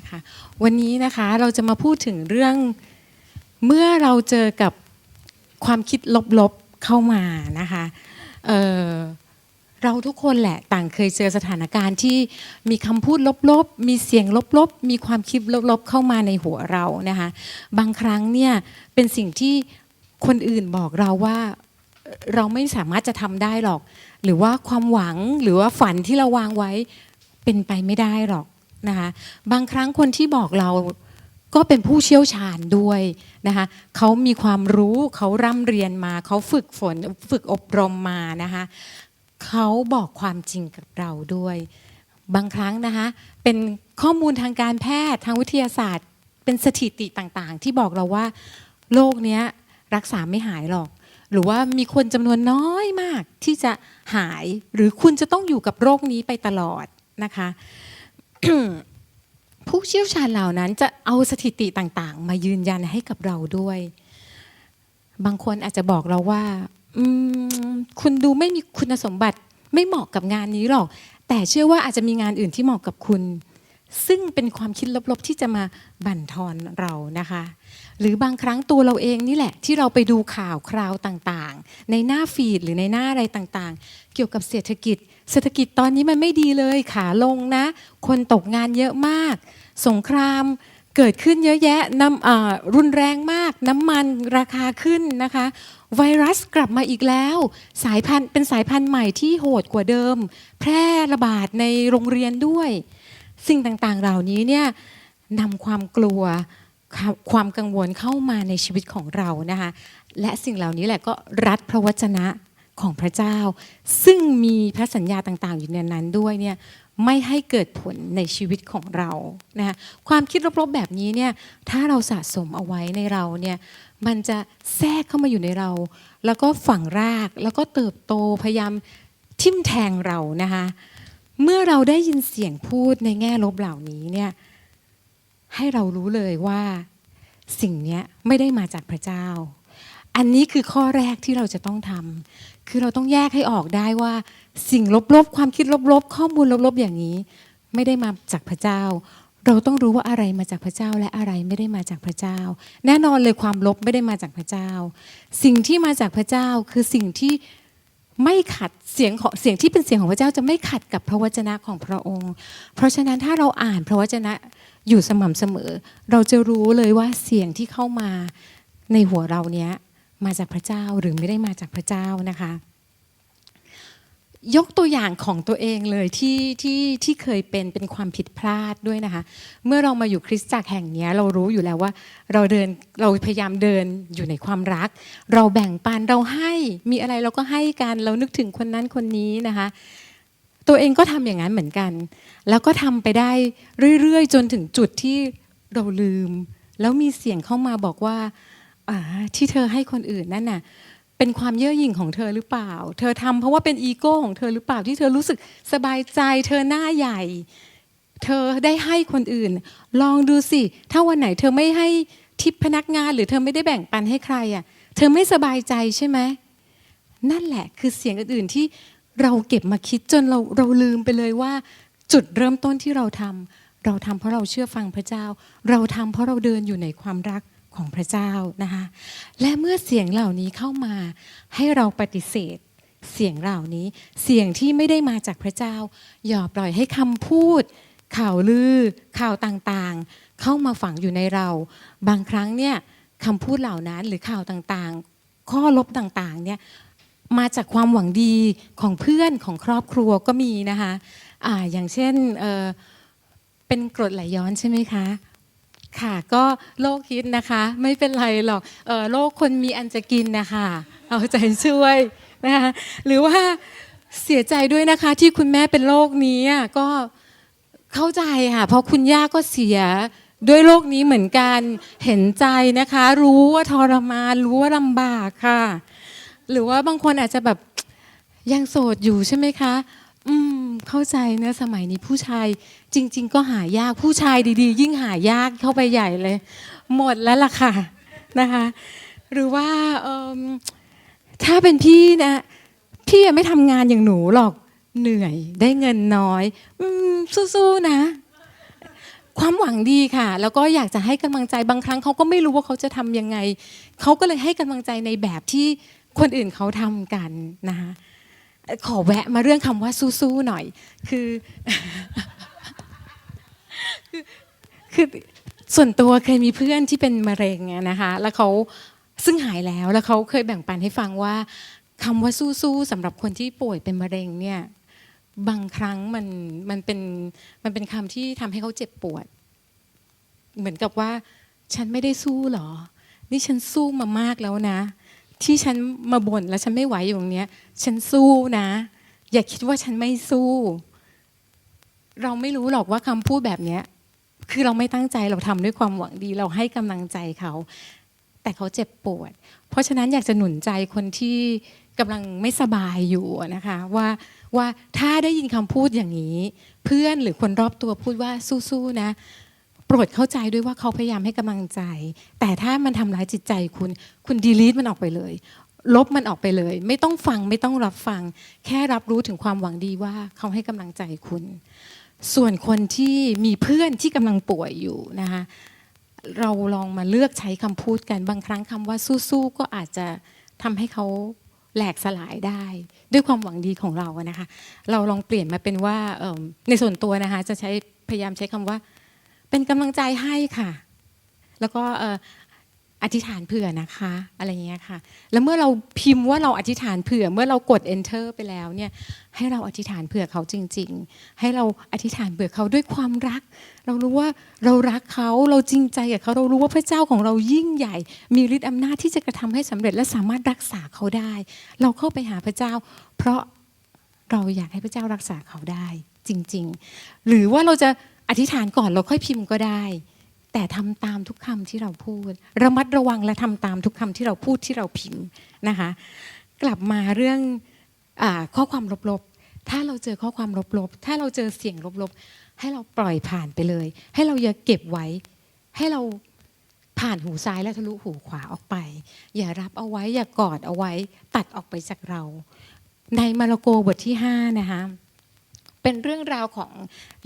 นะคะวันนี้นะคะเราจะมาพูดถึงเรื่องเมื่อเราเจอกับความคิดลบๆเข้ามานะคะเเราทุกคนแหละต่างเคยเจอสถานการณ์ที่มีคำพูดลบๆ มีเสียงลบๆ มีความคิดลบๆเข้ามาในหัวเรานะคะบางครั้งเนี่ยเป็นสิ่งที่คนอื่นบอกเราว่าเราไม่สามารถจะทำได้หรอก หรือว่าความหวังหรือว่าฝันที่เราวางไว้เป็นไปไม่ได้หรอก นะคะบางครั้งคนที่บอกเราก็เป็นผู้เชี่ยวชาญด้วยนะคะเขามีความรู้เขาร่ำเรียนมา เขาฝึกฝนฝึกอบรมมานะคะเขาบอกความจริงกับเราด้วย บางครั้งนะคะเป็นข้อมูลทางการแพทย์ทางวิทยาศาสตร์ เป็นสถิติต่างๆ ที่บอกเราว่าโรคเนี้ยรักษาไม่หายหรอก หรือว่ามีคนจำนวนน้อยมากที่จะหายหรือคุณจะต้องอยู่กับโรคนี้ไปตลอดนะคะ ผู้เชี่ยวชาญเหล่านั้นจะเอาสถิติต่างๆ มายืนยันให้กับเราด้วย บางคนอาจจะบอกเราว่าคุณดูไม่มีคุณสมบัติไม่เหมาะกับงานนี้หรอก แต่เชื่อว่าอาจจะมีงานอื่นที่เหมาะกับคุณ ซึ่งเป็นความคิดลบๆที่จะมาบั่นทอนเรานะคะ หรือบางครั้งตัวเราเองนี่แหละ ที่เราไปดูข่าวคราวต่างๆ ในหน้าฟีดหรือในหน้าอะไรต่างๆ เกี่ยวกับเศรษฐกิจ เศรษฐกิจตอนนี้มันไม่ดีเลยขาลงนะ คนตกงานเยอะมาก สงครามเกิดขึ้นเยอะแยะน้ำรุนแรงมาก น้ำมันราคาขึ้นนะคะ ไวรัสกลับมาอีกแล้ว สายพันธุ์เป็นสายพันธุ์ใหม่ที่โหดกว่าเดิม แพร่ระบาดในโรงเรียนด้วย สิ่งต่างๆเหล่านี้เนี่ยนำความกลัวความความกังวลเข้ามาในชีวิตของเรานะคะ และสิ่งเหล่านี้แหละก็รัดพระวจนะ ของพระเจ้า ซึ่งมีพระสัญญาต่าง ๆ อยู่ในนั้นด้วยเนี่ยไม่ให้เกิดผลในชีวิตของเรานะคะความคิดลบๆแบบนี้เนี่ยถ้าเราสะสมเอาไว้ในเราเนี่ยมันจะแทรกเข้ามาอยู่ในเรา แล้วก็ฝังรากแล้วก็เติบโตพยายามทิ่มแทงเรานะคะเมื่อเราได้ยินเสียงพูดในแง่ลบเหล่านี้เนี่ยให้เรารู้เลยว่าสิ่งนี้ไม่ได้มาจากพระเจ้า อันนี้คือข้อแรกที่เราจะต้องทำคือเราต้องแยกให้ออกได้ว่า สิ่งลบๆ ความคิดลบๆ ข้อมูลลบๆ อย่างนี้ ไม่ได้มาจากพระเจ้า เราต้องรู้ว่าอะไรมาจากพระเจ้าและอะไรไม่ได้มาจากพระเจ้า แน่นอนเลยความลบไม่ได้มาจากพระเจ้า สิ่งที่มาจากพระเจ้าคือสิ่งที่ไม่ขัดเสียงของเสียงที่เป็นเสียงของพระเจ้าจะไม่ขัดกับพระวจนะของพระองค์ เพราะฉะนั้นถ้าเราอ่านพระวจนะอยู่สม่ำเสมอ เราจะรู้เลยว่าเสียงที่เข้ามาในหัวเราเนี้ย มาจากพระเจ้าหรือไม่ได้มาจากพระเจ้านะคะ ยกตัวอย่างของตัวเองเลยที่ที่ที่เคยเป็นเป็นความผิดพลาดด้วยนะคะ เมื่อเรามาอยู่คริสตจักรแห่งนี้เรารู้อยู่แล้วว่า เราเดินเราพยายามเดินอยู่ในความรัก เราแบ่งปันเราให้มีอะไรเราก็ให้กันเรานึกถึงคนนั้นคนนี้นะคะตัวเองก็ทำอย่างนั้นเหมือนกัน แล้วก็ทำไปได้เรื่อยๆ จนถึงจุดที่เราลืม แล้วมีเสียงเข้ามาบอกว่า อ่าที่เธอให้คนอื่นนั่นน่ะเป็นความเย่อหยิ่งของเธอหรือเปล่า เธอทำเพราะว่าเป็นอีโก้ของเธอหรือเปล่าที่เธอรู้สึกสบายใจ เธอหน้าใหญ่ เธอได้ให้คนอื่น ลองดูสิ ถ้าวันไหนเธอไม่ให้ทิปพนักงานหรือเธอไม่ได้แบ่งปันให้ใครอะ เธอไม่สบายใจใช่ไหม นั่นแหละคือเสียงอื่นๆที่เราเก็บมาคิดจนเราเราลืมไปเลยว่า จุดเริ่มต้นที่เราทำเราทำเพราะเราเชื่อฟังพระเจ้า เราทำเพราะเราเดินอยู่ในความรัก ของพระเจ้านะคะและเมื่อเสียงเหล่านี้เข้ามาให้เราปฏิเสธเสียงเหล่านี้เสียงที่ไม่ได้มาจากพระเจ้า อย่าปล่อยให้คำพูด ข่าวลือ ข่าวต่างๆ เข้ามาฝังอยู่ในเรา บางครั้งเนี่ยคำพูดเหล่านั้นหรือข่าวต่างๆ ข้อลบต่างๆเนี่ยมาจากความหวังดีของเพื่อนของครอบครัวก็มีนะคะอ่าอย่างเช่นเเป็นกรดไหลย้อนใช่ไหมคะ ค่ะก็โรคฮิตนะคะ ไม่เป็นไรหรอกเออโรคคนมีอันจะกินนะคะเอาใจช่วยนะคะหรือว่าเสียใจด้วยนะคะที่คุณแม่เป็นโรคนี้ก็เข้าใจค่ะเพราะคุณย่าก็เสียด้วยโรคนี้เหมือนกันเห็นใจนะคะ รู้ว่าทรมานรู้ว่าลำบากค่ะ หรือว่าบางคนอาจจะแบบยังโสดอยู่ใช่ไหมคะ อืม เข้าใจเนะสมัยนี้ผู้ชายจริง ๆ ก็หายากผู้ชายดีๆ ยิ่งหายากเข้าไปใหญ่เลย หมดแล้วล่ะค่ะนะคะ หรือว่าถ้าเป็นพี่นะพี่ยังไม่ทำงานอย่างหนูหรอกเหนื่อยได้เงินน้อยอสู้ๆนะ ความหวังดีค่ะ แล้วก็อยากจะให้กำลังใจบางครั้งเขาก็ไม่รู้ว่าเขาจะทำยังไงเขาก็เลยให้กำลังใจในแบบที่คนอื่นเขาทำกันนะคะ ขอแวะมาเรื่องคำว่าสู้ๆหน่อย คือคือส่วนตัวเคยมีเพื่อนที่เป็นมะเร็งนะคะ แล้วเขาซึ่งหายแล้วแล้วเขาเคยแบ่งปันให้ฟังว่าคำว่าสู้ๆสำหรับคนที่ป่วยเป็นมะเร็งเนี่ยบางครั้งมันมันเป็นมันเป็นคำที่ทำให้เขาเจ็บปวด เหมือนกับว่า ฉันไม่ได้สู้หรอ นี่ฉันสู้มามากแล้วนะ ที่ฉันมาบ่นแล้วฉันไม่ไหวอยู่ตรงนี้ฉันสู้นะ อย่าคิดว่าฉันไม่สู้ เราไม่รู้หรอกว่าคำพูดแบบนี้คือเราไม่ตั้งใจเราทำด้วยความหวังดี เราให้กำลังใจเขา แต่เขาเจ็บปวด เพราะฉะนั้นอยากจะหนุนใจคนที่กำลังไม่สบายอยู่นะคะว่าว่าถ้าได้ยินคำพูดอย่างนี้ เพื่อนหรือคนรอบตัวพูดว่าสู้ๆนะ ปรดเข้าใจด้วยว่าเขาพยายามให้กำลังใจ แต่ถ้ามันทำร้ายจิตใจคุณ คุณดีลีทมันออกไปเลย ลบมันออกไปเลย ไม่ต้องฟังไม่ต้องรับฟัง แค่รับรู้ถึงความหวังดีว่าเขาให้กำลังใจคุณ ส่วนคนที่มีเพื่อนที่กำลังป่วยอยู่นะคะเราลองมาเลือกใช้คำพูดกันบางครั้งคำว่าสู้ๆก็อาจจะทำให้เขาแหลกสลายได้ ด้วยความหวังดีของเราอะนะคะ เราลองเปลี่ยนมาเป็นว่าในส่วนตัวนะคะจะใช้พยายามใช้คำว่า เป็นกำลังใจให้ค่ะ แล้วก็อธิษฐานเผื่อนะคะ อะไรเงี้ยค่ะ แล้วเมื่อเราพิมพ์ว่าเราอธิษฐานเผื่อ เมื่อเรากด enter ไปแล้วเนี่ยให้เราอธิษฐานเผื่อเขาจริง ๆ ให้เราอธิษฐานเผื่อเขาด้วยความรัก เรารู้ว่าเรารักเขาเราจริงใจกับเขาเรารู้ว่าพระเจ้าของเรายิ่งใหญ่ มีฤทธิ์อำนาจที่จะกระทำให้สำเร็จและสามารถรักษาเขาได้ เราเข้าไปหาพระเจ้า เพราะเราอยากให้พระเจ้ารักษาเขาได้จริง ๆ หรือว่าเราจะ อธิษฐานก่อนเราค่อยพิมพ์ก็ได้ แต่ทำตามทุกคำที่เราพูด ระมัดระวังและทำตามทุกคำที่เราพูดที่เราพิมพ์นะคะ กลับมาเรื่องอข้อความลบๆ ถ้าเราเจอข้อความลบๆ ถ้าเราเจอเสียงลบๆ ให้เราปล่อยผ่านไปเลย ให้เราอย่าเก็บไว้ ให้เราผ่านหูซ้ายและทะลุหูขวาออกไป อย่ารับเอาไว้อย่ากอดเอาไว้ ตัดออกไปจากเรา ในมาระโกบทที่5นะคะ เป็นเรื่องราวของ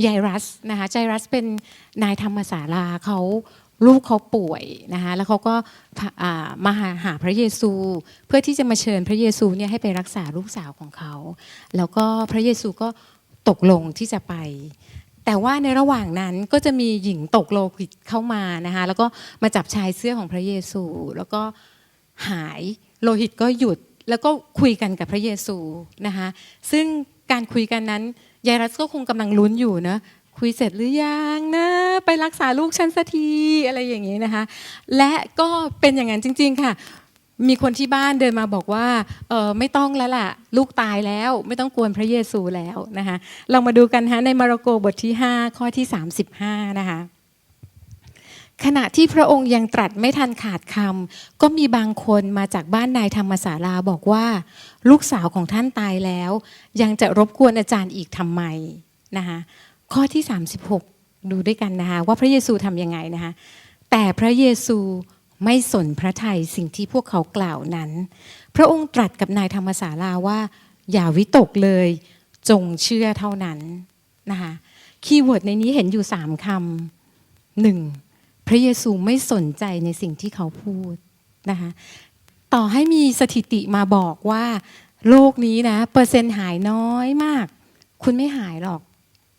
ยายรัสนะคะยายรัสเป็นนายธรรมศาลาเขาลูกเขาป่วยนะคะแล้วเขาก็มาหาหาพระเยซู เพื่อที่จะมาเชิญพระเยซูเนี่ยให้ไปรักษาลูกสาวของเขา แล้วก็พระเยซูก็ตกลงที่จะไป แต่ว่าในระหว่างนั้นก็จะมีหญิงตกโลหิตเข้ามานะคะแล้วก็มาจับชายเสื้อของพระเยซู แล้วก็หายโลหิตก็หยุดแล้วก็คุยกันกับพระเยซูนะคะซึ่งการคุยกันนั้น ยายรัสก็คงกำลังลุ้นอยู่นะ คุยเสร็จหรือยังนะ ไปรักษาลูกฉันสักทีอะไรอย่างนี้นะคะ และก็เป็นอย่างนั้นจริง ๆ ค่ะ มีคนที่บ้านเดินมาบอกว่าเออไม่ต้องแล้วล่ะ ลูกตายแล้วไม่ต้องกวนพระเยซูแล้วนะคะเรามาดูกันฮะในมาระโกบทที่ 5 ข้อที่ 35 นะคะ ขณะที่พระองค์ยังตรัสไม่ทันขาดคำก็มีบางคนมาจากบ้านนายธรรมศาลาบอกว่า ลูกสาวของท่านตายแล้ว ยังจะรบกวนอาจารย์อีกทำไมนะคะข้อที่ 36 ดูด้วยกันนะคะว่าพระเยซูทำยังไงนะคะแต่พระเยซูไม่สนพระทัยสิ่งที่พวกเขากล่าวนั้น พระองค์ตรัสกับนายธรรมศาลาว่า อย่าวิตกเลย จงเชื่อเท่านั้นนะคะคีย์เวิร์ดในนี้เห็นอยู่สามคำหนึ่ง พระเยซูไม่สนใจในสิ่งที่เขาพูดนะคะต่อให้มีสถิติมาบอกว่าโลกนี้นะเปอร์เซ็นต์หายน้อยมาก คุณไม่หายหรอก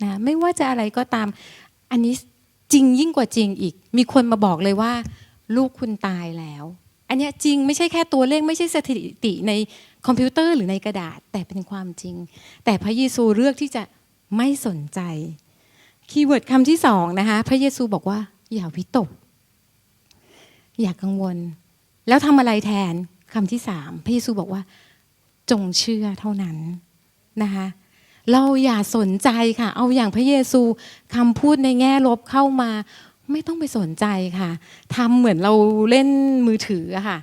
นะไม่ว่าจะอะไรก็ตาม อันนี้จริงยิ่งกว่าจริงอีก มีคนมาบอกเลยว่า ลูกคุณตายแล้ว อันนี้จริงไม่ใช่แค่ตัวเลขไม่ใช่สถิติในคอมพิวเตอร์หรือในกระดาษ แต่เป็นความจริง แต่พระเยซูเลือกที่จะไม่สนใจ คีย์เวิร์ดคำที่สองนะคะ พระเยซูบอกว่า อย่าวิตก อย่ากังวล แล้วทำอะไรแทนคำที่สามพระเยซูบอกว่า จงเชื่อเท่านั้นนะคะเราอย่าสนใจค่ะ เอาอย่างพระเยซูคำพูดในแง่ลบเข้ามา ไม่ต้องไปสนใจค่ะทำเหมือนเราเล่นมือถือค่ะ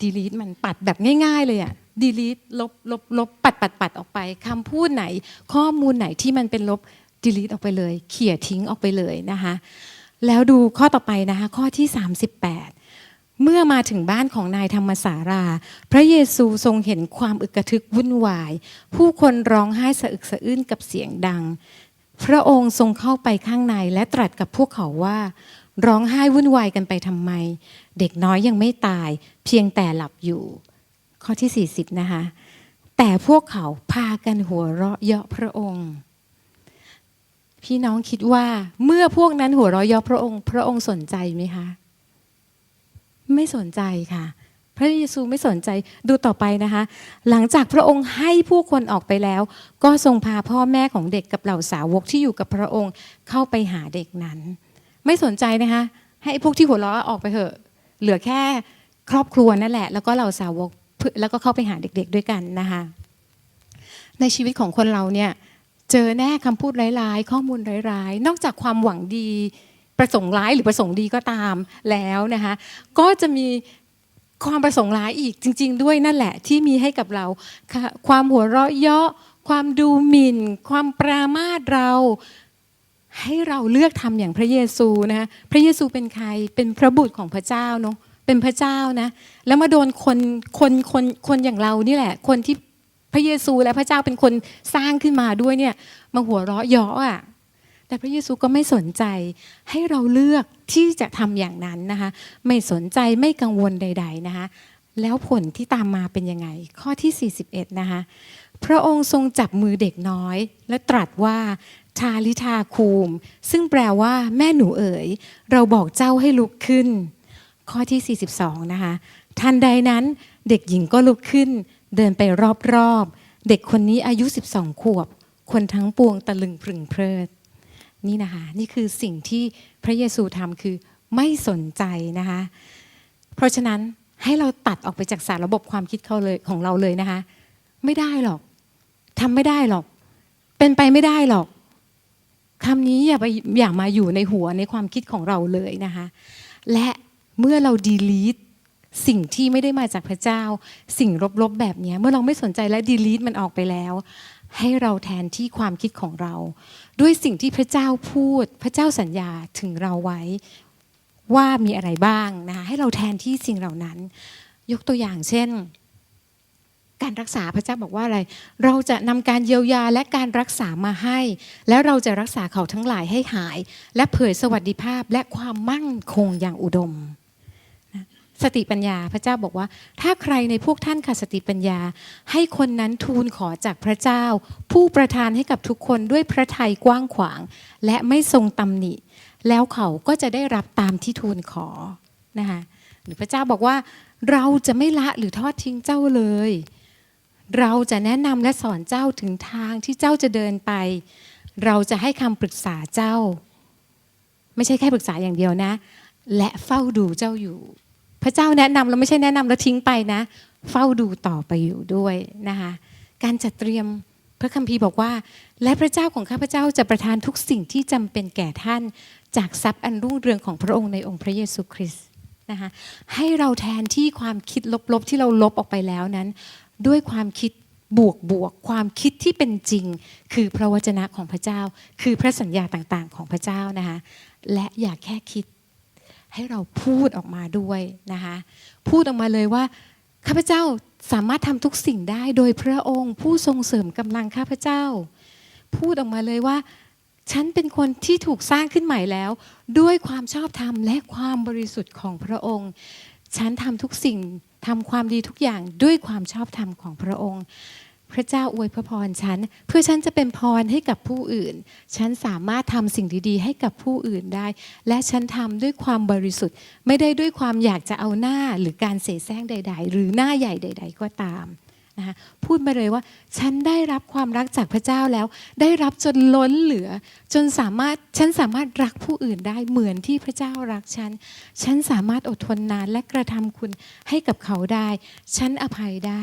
ดีลีทมันปัดแบบง่าย ๆ เลยอะดีลีทลบลบลบปัดปัดปัดออกไปคำพูดไหน ข้อมูลไหนที่มันเป็นลบดีลีทออกไปเลย เขี่ยทิ้งออกไปเลยนะคะ แล้วดูข้อต่อไปนะคะ ข้อที่ 38 เมื่อมาถึงบ้านของนายธรรมสารา พระเยซูทรงเห็นความอึกระทึกวุ่นวาย ผู้คนร้องไห้สะอึกสะอื้นกับเสียงดัง พระองค์ทรงเข้าไปข้างในและตรัสกับพวกเขาว่า ร้องไห้วุ่นวายกันไปทำไม เด็กน้อยยังไม่ตาย เพียงแต่หลับอยู่ ข้อที่ 40 นะคะแต่พวกเขาพากันหัวเราะเยาะพระองค์ พี่น้องคิดว่าเมื่อพวกนั้นหัวเราะเยาะพระองค์ พระองค์สนใจไหมคะ ไม่สนใจค่ะ พระเยซูไม่สนใจดูต่อไปนะคะ หลังจากพระองค์ให้ผู้คนออกไปแล้ว ก็ทรงพาพ่อแม่ของเด็กกับเหล่าสาวกที่อยู่กับพระองค์เข้าไปหาเด็กนั้น ไม่สนใจนะคะ ให้พวกที่หัวเราะออกไปเถอะ เหลือแค่ครอบครัวนั่นแหละ แล้วก็เหล่าสาวกแล้วก็เข้าไปหาเด็กๆด้วยกันนะคะ ในชีวิตของคนเราเนี่ย เจอแน่คำพูดร้ายๆ ข้อมูลร้ายๆ นอกจากความหวังดีประสงค์ร้ายหรือประสงค์ดีก็ตามแล้วนะคะก็จะมีความประสงค์ร้ายอีกจริง ๆ ด้วยนั่นแหละที่มีให้กับเราความหัวเราะเยาะความดูหมิ่น ความปรามาสเราให้เราเลือกทำอย่างพระเยซูนะคะพระเยซูเป็นใครเป็นพระบุตรของพระเจ้าเนาะเป็นพระเจ้านะ แล้วมาโดนคนคนคนคนอย่างเรานี่แหละ คนที่ พระเยซูและพระเจ้าเป็นคนสร้างขึ้นมาด้วยเนี่ยมาหัวเราะเยาะอะแต่พระเยซูก็ไม่สนใจให้เราเลือกที่จะทำอย่างนั้นนะคะไม่สนใจไม่กังวลใด ๆนะคะแล้วผลที่ตามมาเป็นยังไง ข้อที่ 41 นะคะพระองค์ทรงจับมือเด็กน้อย และตรัสว่าทาลิทาคูม ซึ่งแปลว่าแม่หนูเอ๋ย เราบอกเจ้าให้ลุกขึ้น ข้อที่ 42 นะคะทันใดนั้นเด็กหญิงก็ลุกขึ้น เดินไปรอบๆ เด็กคนนี้อายุ 12 ขวบ คนทั้งปวงตะลึงพรึงเพลิด นี่นะคะ นี่คือสิ่งที่พระเยซูทำคือไม่สนใจนะคะ เพราะฉะนั้นให้เราตัดออกไปจากสารระบบความคิดเขาเลยของเราเลยนะคะ ไม่ได้หรอกทำไม่ได้หรอก เป็นไปไม่ได้หรอกคำนี้อย่าไปอย่ามาอยู่ในหัวในความคิดของเราเลยนะคะ และเมื่อเราดีลีท สิ่งที่ไม่ได้มาจากพระเจ้า สิ่งลบๆแบบนี้เมื่อเราไม่สนใจและดีลีทมันออกไปแล้ว ให้เราแทนที่ความคิดของเรา ด้วยสิ่งที่พระเจ้าพูด พระเจ้าสัญญาถึงเราไว้ว่ามีอะไรบ้างนะคะให้เราแทนที่สิ่งเหล่านั้น ยกตัวอย่างเช่น การรักษาพระเจ้าบอกว่าอะไร เราจะนำการเยียวยาและการรักษามาให้ และเราจะรักษาเขาทั้งหลายให้หาย และเผยสวัสดิภาพและความมั่นคงอย่างอุดม สติปัญญาพระเจ้าบอกว่า ถ้าใครในพวกท่านขาดสติปัญญา ให้คนนั้นทูลขอจากพระเจ้า ผู้ประทานให้กับทุกคนด้วยพระทัยกว้างขวาง และไม่ทรงตำหนิ แล้วเขาก็จะได้รับตามที่ทูลขอนะคะหรือพระเจ้าบอกว่า เราจะไม่ละหรือทอดทิ้งเจ้าเลย เราจะแนะนำและสอนเจ้าถึงทางที่เจ้าจะเดินไป เราจะให้คำปรึกษาเจ้า ไม่ใช่แค่ปรึกษาอย่างเดียวนะ และเฝ้าดูเจ้าอยู่ พระเจ้าแนะนำแล้วไม่ใช่แนะนำแล้วทิ้งไปนะ เฝ้าดูต่อไปอยู่ด้วยนะคะการจัดเตรียมพระคัมภีร์บอกว่า และพระเจ้าของข้าพเจ้าจะประทานทุกสิ่งที่จำเป็นแก่ท่าน จากทรัพย์อันรุ่งเรืองของพระองค์ในองค์พระเยซูคริสต์นะคะให้เราแทนที่ความคิดลบๆที่เราลบออกไปแล้วนั้น ด้วยความคิดบวกบวกๆความคิดที่เป็นจริง คือพระวจนะของพระเจ้า คือพระสัญญาต่างๆ ของพระเจ้านะคะและอย่าแค่คิด ให้เราพูดออกมาด้วยนะคะพูดออกมาเลยว่าข้าพเจ้าสามารถทำทุกสิ่งได้โดยพระองค์ผู้ทรงเสริมกำลังข้าพเจ้า พูดออกมาเลยว่า ฉันเป็นคนที่ถูกสร้างขึ้นใหม่แล้ว ด้วยความชอบธรรมและความบริสุทธิ์ของพระองค์ ฉันทำทุกสิ่งทำความดีทุกอย่างด้วยความชอบธรรมของพระองค์ พระเจ้าอวยพระพรฉัน เพื่อฉันจะเป็นพรให้กับผู้อื่น ฉันสามารถทำสิ่งดีๆ ให้กับผู้อื่นได้ และฉันทำด้วยความบริสุทธิ์ ไม่ได้ด้วยความอยากจะเอาหน้าหรือการเสแสร้งใด ๆ หรือหน้าใหญ่ใด ๆ ก็ตามนะคะพูดมาเลยว่า ฉันได้รับความรักจากพระเจ้าแล้ว ได้รับจนล้นเหลือ จนสามารถฉันสามารถรักผู้อื่นได้เหมือนที่พระเจ้ารักฉัน ฉันสามารถอดทนนานและกระทำคุณให้กับเขาได้ ฉันอภัยได้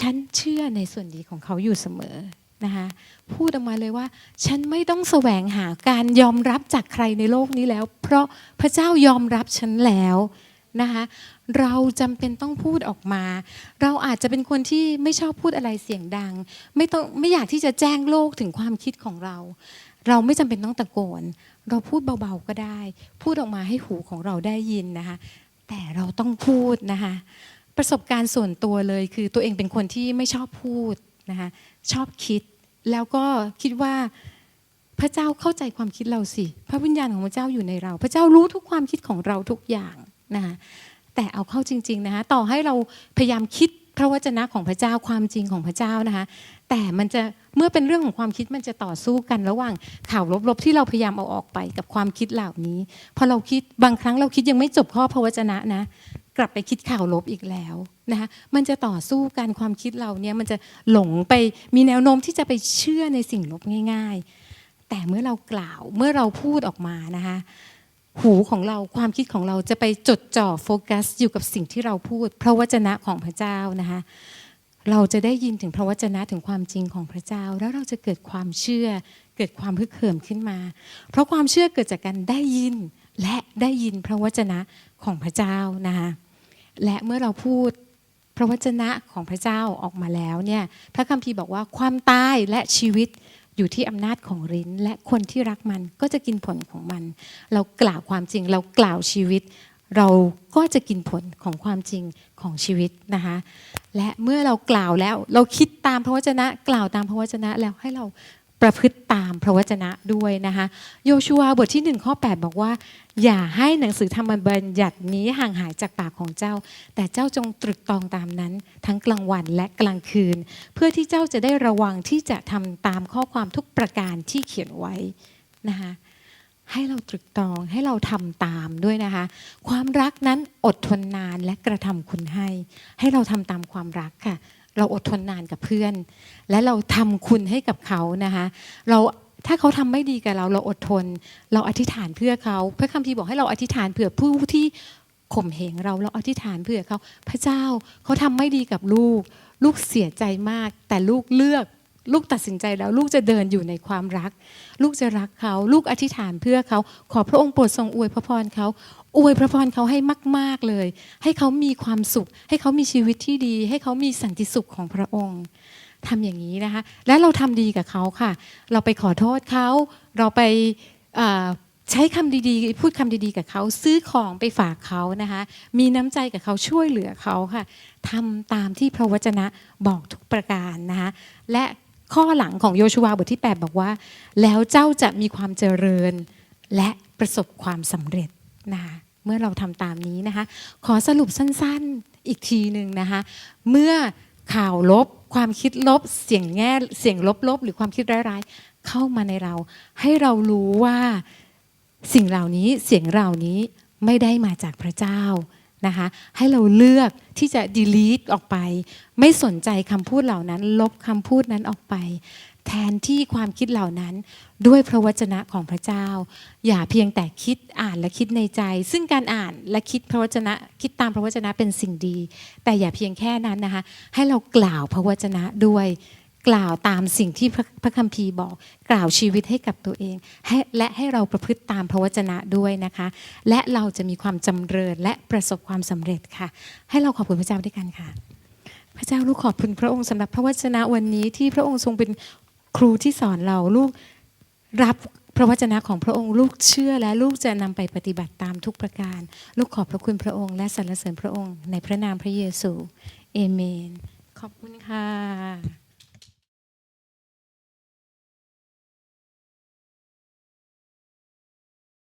ฉันเชื่อในส่วนดีของเขาอยู่เสมอนะคะพูดออกมาเลยว่า ฉันไม่ต้องแสวงหาการยอมรับจากใครในโลกนี้แล้ว เพราะพระเจ้ายอมรับฉันแล้วนะคะเราจำเป็นต้องพูดออกมา เราอาจจะเป็นคนที่ไม่ชอบพูดอะไรเสียงดัง ไม่ต้องไม่อยากที่จะแจ้งโลกถึงความคิดของเรา เราไม่จำเป็นต้องตะโกน เราพูดเบาๆก็ได้ พูดออกมาให้หูของเราได้ยินนะคะแต่เราต้องพูดนะคะ ประสบการณ์ส่วนตัวเลยคือตัวเองเป็นคนที่ไม่ชอบพูดนะคะชอบคิดแล้วก็คิดว่าพระเจ้าเข้าใจความคิดเราสิ พระวิญญาณของพระเจ้าอยู่ในเรา พระเจ้ารู้ทุกความคิดของเราทุกอย่างนะคะแต่เอาเข้าจริง ๆนะคะต่อให้เราพยายามคิดพระวจนะของพระเจ้าความจริงของพระเจ้านะคะ แต่มันจะเมื่อเป็นเรื่องของความคิดมันจะต่อสู้กันระหว่างข่าวลบๆที่เราพยายามเอาออกไปกับความคิดเหล่านี้พอเราคิดบางครั้งเราคิดยังไม่จบข้อพระวจนะนะ กลับไปคิดข่าวลบอีกแล้วนะคะมันจะต่อสู้กันความคิดเราเนี่ยมันจะหลงไปมีแนวโน้มที่จะไปเชื่อในสิ่งลบง่าย ๆ แต่เมื่อเรากล่าวเมื่อเราพูดออกมานะคะหูของเราความคิดของเราจะไปจดจ่อโฟกัส อยู่กับสิ่งที่เราพูด พระวจนะของพระเจ้านะคะเราจะได้ยินถึงพระวจนะถึงความจริงของพระเจ้า แล้วเราจะเกิดความเชื่อ เกิดความฮึกเหิมขึ้นมา เพราะความเชื่อเกิดจากการได้ยินและได้ยินพระวจนะ ของพระเจ้านะคะและเมื่อเราพูดพระวจนะของพระเจ้าออกมาแล้วเนี่ยพระคัมภีร์บอกว่าความตายและชีวิตอยู่ที่อำนาจของลิ้น และคนที่รักมันก็จะกินผลของมัน เรากล่าวความจริง เรากล่าวชีวิต เราก็จะกินผลของความจริงของชีวิตนะคะและเมื่อเรากล่าวแล้วเราคิดตามพระวจนะ กล่าวตามพระวจนะแล้วให้เรา ประพฤติตามพระวจนะด้วยนะคะโยชัวบทที่1ข้อ8บอกว่า อย่าให้หนังสือธรรมบัญญัตินี้ห่างหายจากปากของเจ้า แต่เจ้าจงตรึกตองตามนั้น ทั้งกลางวันและกลางคืน เพื่อที่เจ้าจะได้ระวังที่จะทำตามข้อความทุกประการที่เขียนไว้นะคะให้เราตรึกตรองให้เราทำตามด้วยนะคะ ความรักนั้นอดทนนานและกระทำคุณให้ ให้เราทำตามความรักค่ะ เราอดทนนานกับเพื่อน และเราทำคุณให้กับเขานะคะเราถ้าเขาทำไม่ดีกับเราเราอดทน เราอธิษฐานเพื่อเขาพระคัมภีร์บอกให้เราอธิษฐานเผื่อผู้ที่ข่มเหงเราเราอธิษฐานเผื่อเขา พระเจ้าเขาทำไม่ดีกับลูก ลูกเสียใจมาก แต่ลูกเลือก ลูกตัดสินใจแล้วลูกจะเดินอยู่ในความรัก ลูกจะรักเขา ลูกอธิษฐานเพื่อเขา ขอพระองค์โปรดทรงอวยพระพรเขาอวยพระพรเขาให้มาก ๆเลย ให้เขามีความสุข ให้เขามีชีวิตที่ดี ให้เขามีสันติสุขของพระองค์ทำอย่างนี้นะคะ และเราทำดีกับเขาค่ะ เราไปขอโทษเขา เราไปใช้คำดีๆ พูดคำดีๆ กับเขา ซื้อของไปฝากเขานะคะ มีน้ำใจกับเขาช่วยเหลือเขาค่ะทำตามที่พระวจนะบอกทุกประการนะคะ และ ข้อหลังของโยชูวาบทที่ 8 บอกว่า แล้วเจ้าจะมีความเจริญและประสบความสำเร็จนะคะเมื่อเราทำตามนี้นะคะ ขอสรุปสั้นๆอีกทีหนึ่งนะคะ เมื่อข่าวลบ ความคิดลบ เสียงแง่เสียงลบๆหรือความคิดร้ายๆ เข้ามาในเรา ให้เรารู้ว่าสิ่งเหล่านี้เสียงเหล่านี้ไม่ได้มาจากพระเจ้า นะคะให้เราเลือกที่จะ delete ออกไป ไม่สนใจคำพูดเหล่านั้น ลบคำพูดนั้นออกไป แทนที่ความคิดเหล่านั้น ด้วยพระวจนะของพระเจ้า อย่าเพียงแต่คิดอ่านและคิดในใจ ซึ่งการอ่านและคิดพระวจนะ คิดตามพระวจนะเป็นสิ่งดี แต่อย่าเพียงแค่นั้นนะคะให้เรากล่าวพระวจนะด้วย กล่าวตามสิ่งที่พระพระคัมภีร์บอก กล่าวชีวิตให้กับตัวเองให้และให้เราประพฤติตามพระวจนะด้วยนะคะ และเราจะมีความจำเริญและประสบความสำเร็จค่ะ ให้เราขอบคุณพระเจ้าด้วยกันค่ะ พระเจ้าลูกขอบคุณพระองค์สำหรับพระวจนะวันนี้ที่พระองค์ทรงเป็นครูที่สอนเราลูกรับพระวจนะของพระองค์ลูกเชื่อและลูกจะนำไปปฏิบัติตามทุกประการ ลูกขอบพระคุณพระองค์และสรรเสริญพระองค์ในพระนามพระเยซูเอเมน ขอบคุณค่ะ